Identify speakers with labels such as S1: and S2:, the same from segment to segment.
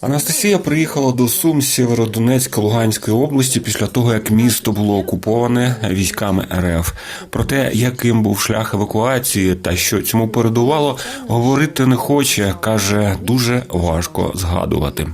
S1: Анастасія приїхала до Сум з Луганської області після того, як місто було окуповане військами РФ. Про те, яким був шлях евакуації та що цьому передувало, говорити не хоче. каже, дуже важко згадувати.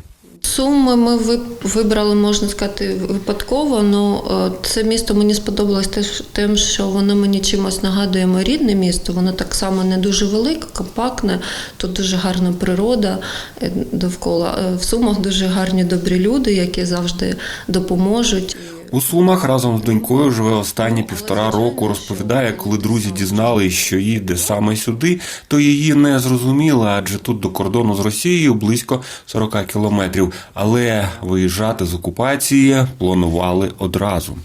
S2: Суми ми вибрали, можна сказати, випадково. Ну це місто мені сподобалось тим, що воно мені чимось нагадує моє рідне місто. Воно так само не дуже велике, компактне. Тут дуже гарна природа е, довкола. Е, В Сумах дуже гарні добрі люди, які завжди допоможуть.
S1: У Сумах разом з донькою живе останні півтора року. Розповідає, коли друзі дізнали, що їде саме сюди, то її не зрозуміли, адже тут до кордону з Росією близько 40 кілометрів. Але виїжджати з окупації планували одразу.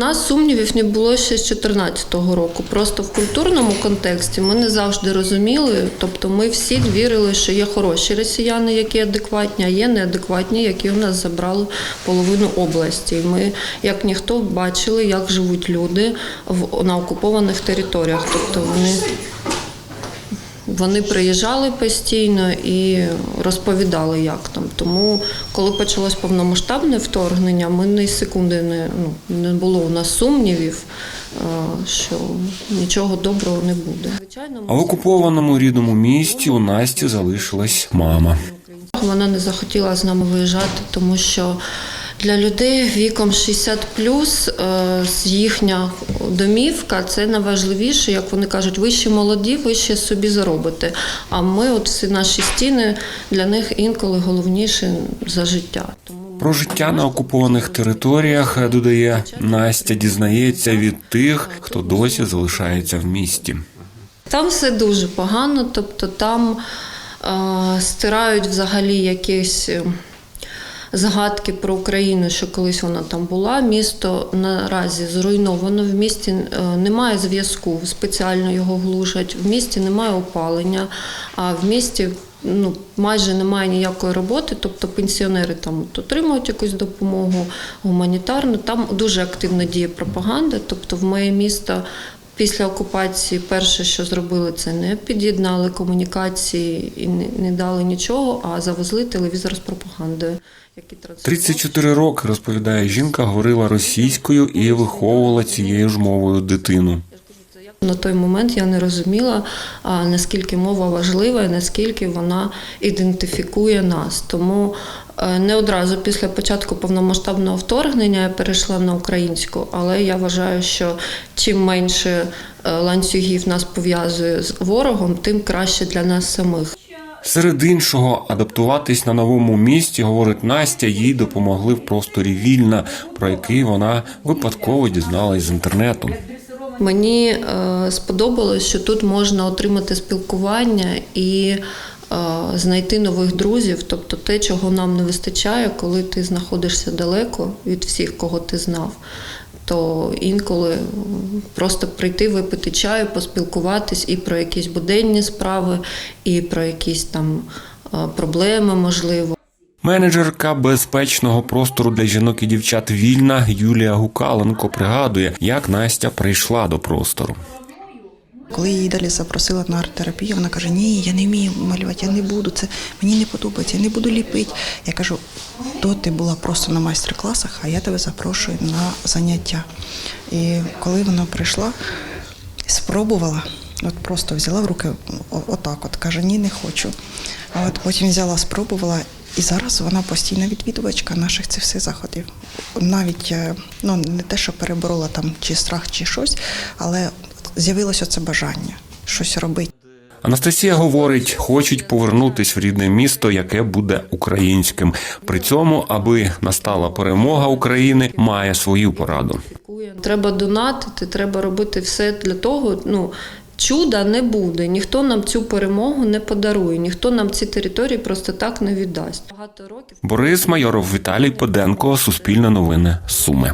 S2: Нас сумнівів не було ще з 2014 року. Просто в культурному контексті ми не завжди розуміли. Тобто, ми всі вірили, що є хороші росіяни, які адекватні, а є неадекватні, які у нас забрали половину області. Ми, як ніхто, бачили, як живуть люди в на окупованих територіях. Тобто вони. Вони приїжджали постійно і розповідали, як там. Тому, коли почалось повномасштабне вторгнення, ми ні секунди не, ну, не було у нас сумнівів, е, що нічого доброго не буде. Звичайно,
S1: А в окупованому рідному місті у Насті залишилась мама.
S2: вона не захотіла з нами виїжджати, тому що для людей віком 60 плюс їхня домівка це найважливіше, як вони кажуть, ви ще молоді, ви ще собі заробите. А ми, от всі наші стіни, для них інколи головніше за життя.
S1: Про життя на окупованих територіях додає Настя, дізнається від тих, хто досі залишається в місті.
S2: Там все дуже погано, тобто там е, стирають взагалі якісь е, згадки про Україну, що колись вона там була. Місто наразі зруйновано. В місті е, немає зв'язку, спеціально його глушать. В місті немає опалення, а в місті. Ну, майже немає ніякої роботи, тобто пенсіонери там отримують якусь допомогу гуманітарну. Там дуже активно діє пропаганда. Тобто, в моє місто Після окупації перше, що зробили, це не під'єднали комунікації і не, дали нічого, а завезли телевізор з пропагандою, який транслював.
S1: 34 роки, розповідає жінка, говорила російською і виховувала цією ж мовою дитину.
S2: На той момент я не розуміла, наскільки мова важлива і наскільки вона ідентифікує нас. Тому не одразу після початку повномасштабного вторгнення я перейшла на українську, але я вважаю, що чим менше е, ланцюгів нас пов'язує з ворогом, тим краще для нас самих.
S1: Серед іншого, адаптуватись на новому місці, говорить Настя, їй допомогли в просторі вільна, про який вона випадково дізналась з інтернету.
S2: Мені е, сподобалось, що тут можна отримати спілкування і е, знайти нових друзів, тобто те, чого нам не вистачає, коли ти знаходишся далеко від всіх, кого ти знав. То інколи просто прийти випити чаю, поспілкуватись і про якісь буденні справи, і про якісь там е, проблеми, можливо.
S1: Менеджерка безпечного простору для жінок і дівчат вільна Юлія Гукаленко пригадує, як Настя прийшла до простору.
S3: Коли її далі запросила на арт-терапію, вона каже: Ні, я не вмію малювати, я не буду. Це мені не подобається, я не буду ліпити. Я кажу, то ти була просто на майстер-класах, а я тебе запрошую на заняття. І коли вона прийшла, спробувала, от просто взяла в руки отак, от каже, ні, не хочу. А от потім взяла, спробувала. І зараз вона постійна відвідувачка наших цих всіх заходів. Навіть е, ну не те, що переборола там чи страх, чи щось, але з'явилося це бажання щось робити.
S1: Анастасія говорить, хочуть повернутись в рідне місто, яке буде українським. При цьому, аби настала перемога України, має свою пораду.
S2: Треба донатити, треба робити все для того. Ну чуда не буде. Ніхто нам цю перемогу не подарує, ніхто нам ці території просто так не віддасть. Багато років
S1: Борис Майоров, Віталій Поденко, Суспільне новини, Суми.